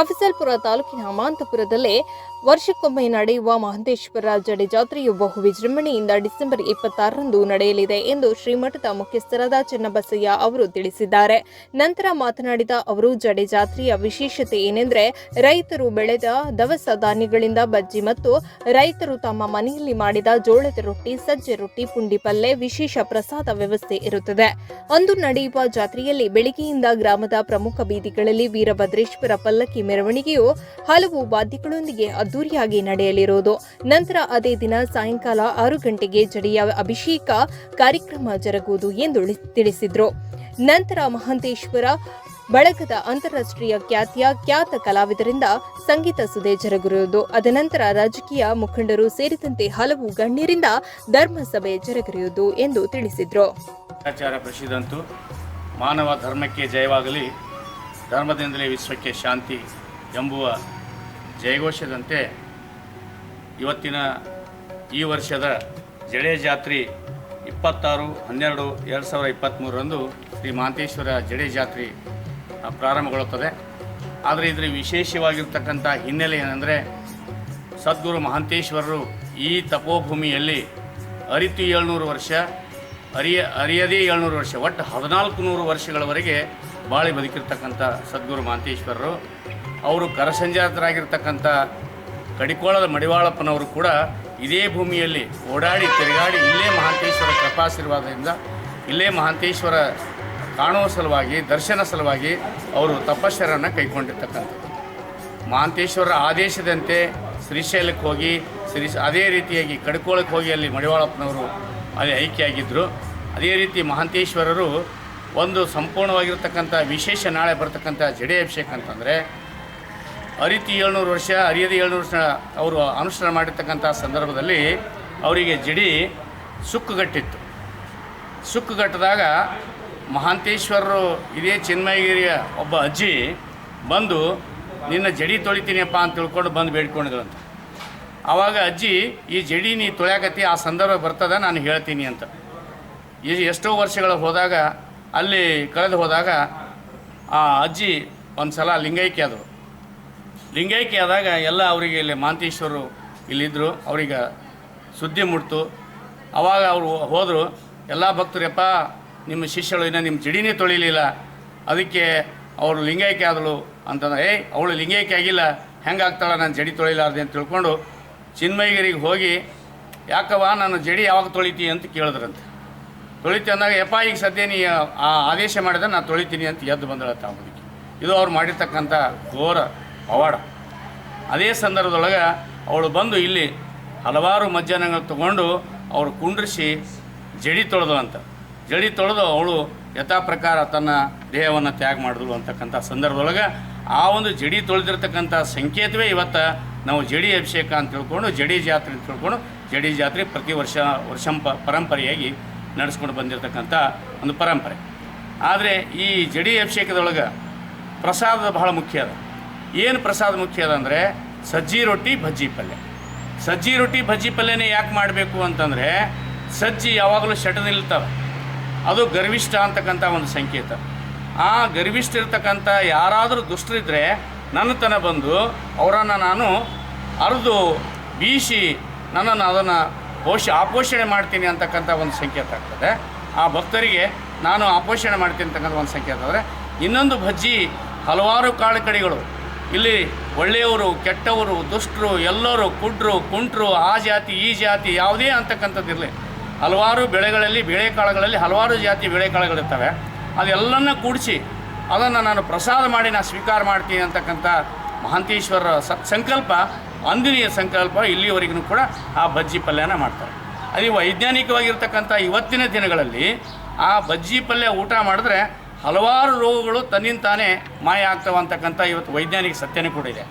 ಅಫಜಲ್ಪುರ ತಾಲೂಕಿನ ಮಾಂತಪುರದಲ್ಲೇ ವರ್ಷಕ್ಕೊಮ್ಮೆ ನಡೆಯುವ ಮಹಂತೇಶ್ವರ ಜಡೆ ಜಾತ್ರೆಯು ಬಹು ವಿಜೃಂಭಣೆಯಿಂದ ಡಿಸೆಂಬರ್ ಇಪ್ಪತ್ತಾರರಂದು ನಡೆಯಲಿದೆ ಎಂದು ಶ್ರೀಮಠದ ಮುಖ್ಯಸ್ಥರಾದ ಚನ್ನಬಸಯ್ಯ ಅವರು ತಿಳಿಸಿದ್ದಾರೆ. ನಂತರ ಮಾತನಾಡಿದ ಅವರು, ಜಡೆ ಜಾತ್ರೆಯ ವಿಶೇಷತೆ ಏನೆಂದರೆ, ರೈತರು ಬೆಳೆದ ದವಸ ಧಾನ್ಯಗಳಿಂದ ಬಜ್ಜಿ ಮತ್ತು ರೈತರು ತಮ್ಮ ಮನೆಯಲ್ಲಿ ಮಾಡಿದ ಜೋಳದ ರೊಟ್ಟಿ, ಸಜ್ಜೆ ರೊಟ್ಟಿ, ಪುಂಡಿ ಪಲ್ಲೆ ವಿಶೇಷ ಪ್ರಸಾದ ವ್ಯವಸ್ಥೆ ಇರುತ್ತದೆ. ಅಂದು ನಡೆಯುವ ಜಾತ್ರೆಯಲ್ಲಿ ಬೆಳಿಗ್ಗೆಯಿಂದ ಗ್ರಾಮದ ಪ್ರಮುಖ ಬೀದಿಗಳಲ್ಲಿ ವೀರಭದ್ರೇಶ್ವರ ಪಲ್ಲಕ್ಕಿ ಮೆರವಣಿಗೆಯು ಹಲವು ವಾದ್ಯಗಳೊಂದಿಗೆ ಅದ್ದೂರಿಯಾಗಿ ನಡೆಯಲಿರುವುದು. ನಂತರ ಅದೇ ದಿನ ಸಾಯಂಕಾಲ ಆರು ಗಂಟೆಗೆ ಜಡಿಯ ಅಭಿಷೇಕ ಕಾರ್ಯಕ್ರಮ ಜರುಗುವುದು ಎಂದು ತಿಳಿಸಿದರು. ನಂತರ ಮಹಂತೇಶ್ವರ ಬಳಗದ ಅಂತಾರಾಷ್ಟ್ರೀಯ ಖ್ಯಾತಿಯ ಖ್ಯಾತ ಕಲಾವಿದರಿಂದ ಸಂಗೀತ ಸುದೆ ಜರುಗಿರುವುದು ಅದನಂತರ ರಾಜಕೀಯ ಮುಖಂಡರು ಸೇರಿದಂತೆ ಹಲವು ಗಣ್ಯರಿಂದ ಧರ್ಮಸಭೆ ಜರುಗಿರುವುದು ಎಂದು ತಿಳಿಸಿದರು. ಮಾನವ ಧರ್ಮಕ್ಕೆ ಜಯವಾಗಲಿ, ಧರ್ಮದಿಂದಲೇ ವಿಶ್ವಕ್ಕೆ ಶಾಂತಿ ಎಂಬುವ ಜಯಘೋಷದಂತೆ ಇವತ್ತಿನ ಈ ವರ್ಷದ ಜಡೆ ಜಾತ್ರೆ ಇಪ್ಪತ್ತಾರು, ಹನ್ನೆರಡು, ಎರಡು ಸಾವಿರ ಇಪ್ಪತ್ತ್ಮೂರರಂದು ಶ್ರೀ ಮಾಂತೇಶ್ವರ ಜಡೆ ಜಾತ್ರೆ ಪ್ರಾರಂಭಗೊಳ್ಳುತ್ತದೆ. ಆದರೆ ಇದರ ವಿಶೇಷವಾಗಿರ್ತಕ್ಕಂಥ ಹಿನ್ನೆಲೆ ಏನಂದರೆ ಸದ್ಗುರು ಮಹಾಂತೇಶ್ವರರು ಈ ತಪೋಭೂಮಿಯಲ್ಲಿ ಅರಿತು ಏಳ್ನೂರು ವರ್ಷ, ಅರಿಯ, ಅರಿಯದೇ ಏಳ್ನೂರು ವರ್ಷ, ಒಟ್ಟು ಹದಿನಾಲ್ಕು ನೂರು ವರ್ಷಗಳವರೆಗೆ ಬಾಳಿ ಬದುಕಿರ್ತಕ್ಕಂಥ ಸದ್ಗುರು ಮಹಾಂತೇಶ್ವರರು. ಅವರು ಕರಸಂಜಾತರಾಗಿರ್ತಕ್ಕಂಥ ಕಡಿಕೋಳದ ಮಡಿವಾಳಪ್ಪನವರು ಕೂಡ ಇದೇ ಭೂಮಿಯಲ್ಲಿ ಓಡಾಡಿ ತಿರುಗಾಡಿ ಇಲ್ಲೇ ಮಹಾಂತೇಶ್ವರ ಕೃಪಾಶೀರ್ವಾದದಿಂದ ಇಲ್ಲೇ ಮಹಾಂತೇಶ್ವರ ಕಾಣುವ ಸಲುವಾಗಿ, ದರ್ಶನ ಸಲುವಾಗಿ ಅವರು ತಪಸ್ಸರನ್ನು ಕೈಗೊಂಡಿರ್ತಕ್ಕಂಥದ್ದು ಮಹಾಂತೇಶ್ವರ ಆದೇಶದಂತೆ ಶ್ರೀಶೈಲಕ್ಕೆ ಹೋಗಿ, ಶ್ರೀ ಅದೇ ರೀತಿಯಾಗಿ ಕಡಿಕೋಳಕ್ಕೆ ಹೋಗಿ ಅಲ್ಲಿ ಮಡಿವಾಳಪ್ಪನವರು ಅಲ್ಲಿ ಐಕ್ಯಾಗಿದ್ದರು ಅದೇ ರೀತಿ ಮಹಾಂತೇಶ್ವರರು ಒಂದು ಸಂಪೂರ್ಣವಾಗಿರ್ತಕ್ಕಂಥ ವಿಶೇಷ ನಾಳೆ ಬರ್ತಕ್ಕಂಥ ಜಡೆ ಅಭಿಷೇಕ ಅಂತಂದರೆ ಅರಿತಿ ಏಳ್ನೂರು ವರ್ಷ, ಅರಿಯದ ಏಳ್ನೂರು ವರ್ಷ ಅವರು ಅನುಷ್ಠಾನ ಮಾಡಿರ್ತಕ್ಕಂಥ ಸಂದರ್ಭದಲ್ಲಿ ಅವರಿಗೆ ಜಡಿ ಸುಕ್ಕುಗಟ್ಟಿತ್ತು. ಸುಕ್ಕುಗಟ್ಟಿದಾಗ ಮಹಾಂತೇಶ್ವರರು, ಇದೇ ಚಿನ್ಮಯಗಿರಿಯ ಒಬ್ಬ ಅಜ್ಜಿ ಬಂದು, ನಿನ್ನ ಜಡಿ ತೊಳಿತೀನಿಯಪ್ಪ ಅಂತ ತಿಳ್ಕೊಂಡು ಬಂದು ಬೇಡ್ಕೊಂಡಿದ್ರಂತ. ಆವಾಗ ಅಜ್ಜಿ, ಈ ಜಡಿ ನೀ ತೊಳ್ಯಾಕತ್ತಿ, ಆ ಸಂದರ್ಭ ಬರ್ತದ, ನಾನು ಹೇಳ್ತೀನಿ ಅಂತ. ಈ ಎಷ್ಟೋ ವರ್ಷಗಳು ಹೋದಾಗ, ಅಲ್ಲಿ ಕಳೆದು ಹೋದಾಗ ಆ ಅಜ್ಜಿ ಒಂದು ಸಲ ಲಿಂಗೈಕ್ಯ ಆದರು ಲಿಂಗೈಕ್ಯ ಆದಾಗ ಎಲ್ಲ ಅವರಿಗೆ ಇಲ್ಲಿ ಮಾಂತೇಶ್ವರರು ಇಲ್ಲಿದ್ದರು ಅವ್ರಿಗೆ ಸುದ್ದಿ ಮುಟ್ತು. ಅವಾಗ ಅವರು ಹೋದರು. ಎಲ್ಲ ಭಕ್ತರಪ್ಪ ನಿಮ್ಮ ಶಿಷ್ಯಳು ಇನ್ನೂ ನಿಮ್ಮ ಜಡಿನೇ ತೊಳಿಲಿಲ್ಲ. ಅದಕ್ಕೆ ಅವರು ಲಿಂಗೈಕ್ಯ ಆದಳು ಅಂತಂದ್ರೆ ಏಯ್, ಅವಳು ಲಿಂಗೈಕ್ಯ ಆಗಿಲ್ಲ. ಹೆಂಗಾಗ್ತಾಳೆ? ನಾನು ಜಡಿ ತೊಳಿಲಾರ್ದೆ ಅಂತ ತಿಳ್ಕೊಂಡು ಚಿನ್ಮಯಗಿರಿಗೆ ಹೋಗಿ, ಯಾಕವ್ವ ನಾನು ಜಡಿ ಯಾವಾಗ ತೊಳಿತಿ? ಅಂತ ಕೇಳಿದ್ರಂತೆ. ತೊಳಿತಿ ಅಂದಾಗ, ಯಪ್ಪ, ಈಗ ಸದ್ಯ ನೀ ಆ ಆದೇಶ ಮಾಡಿದ್ರೆ ನಾನು ತೊಳಿತೀನಿ ಅಂತ ಎದ್ದು ಬಂದಳತ್ತ ಅವನಿಗೆ ಇದು ಅವ್ರು ಮಾಡಿರ್ತಕ್ಕಂಥ ಘೋರ ಪವಾಡ. ಅದೇ ಸಂದರ್ಭದೊಳಗೆ ಅವಳು ಬಂದು ಇಲ್ಲಿ ಹಲವಾರು ಮಧ್ಯಾಹ್ನಗಳು ತಗೊಂಡು ಅವಳು ಕುಂಡ್ರಿಸಿ ಜಡಿ ತೊಳೆದು ಅಂತ ಜಡಿ ತೊಳೆದು ಅವಳು ಯಥಾ ಪ್ರಕಾರ ತನ್ನ ದೇಹವನ್ನು ತ್ಯಾಗ ಮಾಡಿದಳು ಅಂತಕ್ಕಂಥ ಸಂದರ್ಭದೊಳಗೆ ಆ ಒಂದು ಜಡಿ ತೊಳೆದಿರ್ತಕ್ಕಂಥ ಸಂಕೇತವೇ ಇವತ್ತು ನಾವು ಜಡಿ ಅಭಿಷೇಕ ಅಂತ ತಿಳ್ಕೊಂಡು, ಜಡಿ ಜಾತ್ರೆ ಅಂತ ತಿಳ್ಕೊಂಡು, ಜಡಿ ಜಾತ್ರೆ ಪ್ರತಿ ವರ್ಷ ವರ್ಷಂಪ ಪರಂಪರೆಯಾಗಿ ನಡೆಸ್ಕೊಂಡು ಬಂದಿರತಕ್ಕಂಥ ಒಂದು ಪರಂಪರೆ. ಆದರೆ ಈ ಜಡಿ ಅಭಿಷೇಕದೊಳಗೆ ಪ್ರಸಾದ ಬಹಳ ಮುಖ್ಯ ಅದ. ಏನು ಪ್ರಸಾದ ಮುಖ್ಯ ಅದ ಅಂದರೆ ಸಜ್ಜಿ ರೊಟ್ಟಿ ಭಜ್ಜಿ ಪಲ್ಯ. ಸಜ್ಜಿ ರೊಟ್ಟಿ ಭಜ್ಜಿ ಪಲ್ಯನೇ ಯಾಕೆ ಮಾಡಬೇಕು ಅಂತಂದರೆ ಸಜ್ಜಿ ಯಾವಾಗಲೂ ಶಟ ನಿಲ್ತವೆ. ಅದು ಗರ್ವಿಷ್ಠ ಅಂತಕ್ಕಂಥ ಒಂದು ಸಂಕೇತ. ಆ ಗರ್ವಿಷ್ಠ ಇರ್ತಕ್ಕಂಥ ಯಾರಾದರೂ ದುಷ್ಟರಿದ್ದರೆ ನನ್ನ ತನ ಬಂದು ಅವರನ್ನು ನಾನು ಅರಿದು ಬೀಸಿ ನನ್ನನ್ನು ಅದನ್ನು ಪೋಷ, ಆಪೋಷಣೆ ಮಾಡ್ತೀನಿ ಅಂತಕ್ಕಂಥ ಒಂದು ಸಂಕೇತ ಆಗ್ತದೆ. ಆ ಭಕ್ತರಿಗೆ ನಾನು ಆಪೋಷಣೆ ಮಾಡ್ತೀನಿ ಅಂತಕ್ಕಂಥ ಒಂದು ಸಂಕೇತ. ಆದರೆ ಇನ್ನೊಂದು ಭಜ್ಜಿ ಹಲವಾರು ಕಾಳುಕಡಿಗಳು ಇಲ್ಲಿ ಒಳ್ಳೆಯವರು, ಕೆಟ್ಟವರು, ದುಷ್ಟರು, ಎಲ್ಲರೂ ಕುಡ್ರು, ಕುಂಟ್ರು, ಆ ಜಾತಿ, ಈ ಜಾತಿ, ಯಾವುದೇ ಅಂತಕ್ಕಂಥದ್ದಿರಲಿ ಹಲವಾರು ಬೆಳೆಗಳಲ್ಲಿ ಬೇಳೆಕಾಳುಗಳಲ್ಲಿ ಹಲವಾರು ಜಾತಿ ಬೇಳೆಕಾಳುಗಳಿರ್ತವೆ ಅದೆಲ್ಲನ್ನ ಕೂಡಿಸಿ ಅದನ್ನು ನಾನು ಪ್ರಸಾದ ಮಾಡಿ ನಾನು ಸ್ವೀಕಾರ ಮಾಡ್ತೀನಿ ಅಂತಕ್ಕಂಥ ಮಹಾಂತೇಶ್ವರರ ಸ, ಸಂಕಲ್ಪ, ಅಂದಿನಿಯ ಸಂಕಲ್ಪ ಇಲ್ಲಿವರೆಗೂ ಕೂಡ ಆ ಬಜ್ಜಿ ಪಲ್ಯನ ಮಾಡ್ತಾರೆ. ಅದೇ ವೈಜ್ಞಾನಿಕವಾಗಿರ್ತಕ್ಕಂಥ ಇವತ್ತಿನ ದಿನಗಳಲ್ಲಿ ಆ ಬಜ್ಜಿ ಪಲ್ಯ ಊಟ ಮಾಡಿದ್ರೆ ಹಲವಾರು ರೋಗಗಳು ತನ್ನಿಂದ ತಾನೇ ಮಾಯ ಆಗ್ತವೆ ಇವತ್ತು ವೈಜ್ಞಾನಿಕ ಸತ್ಯನೇ ಕೂಡ ಇದೆ.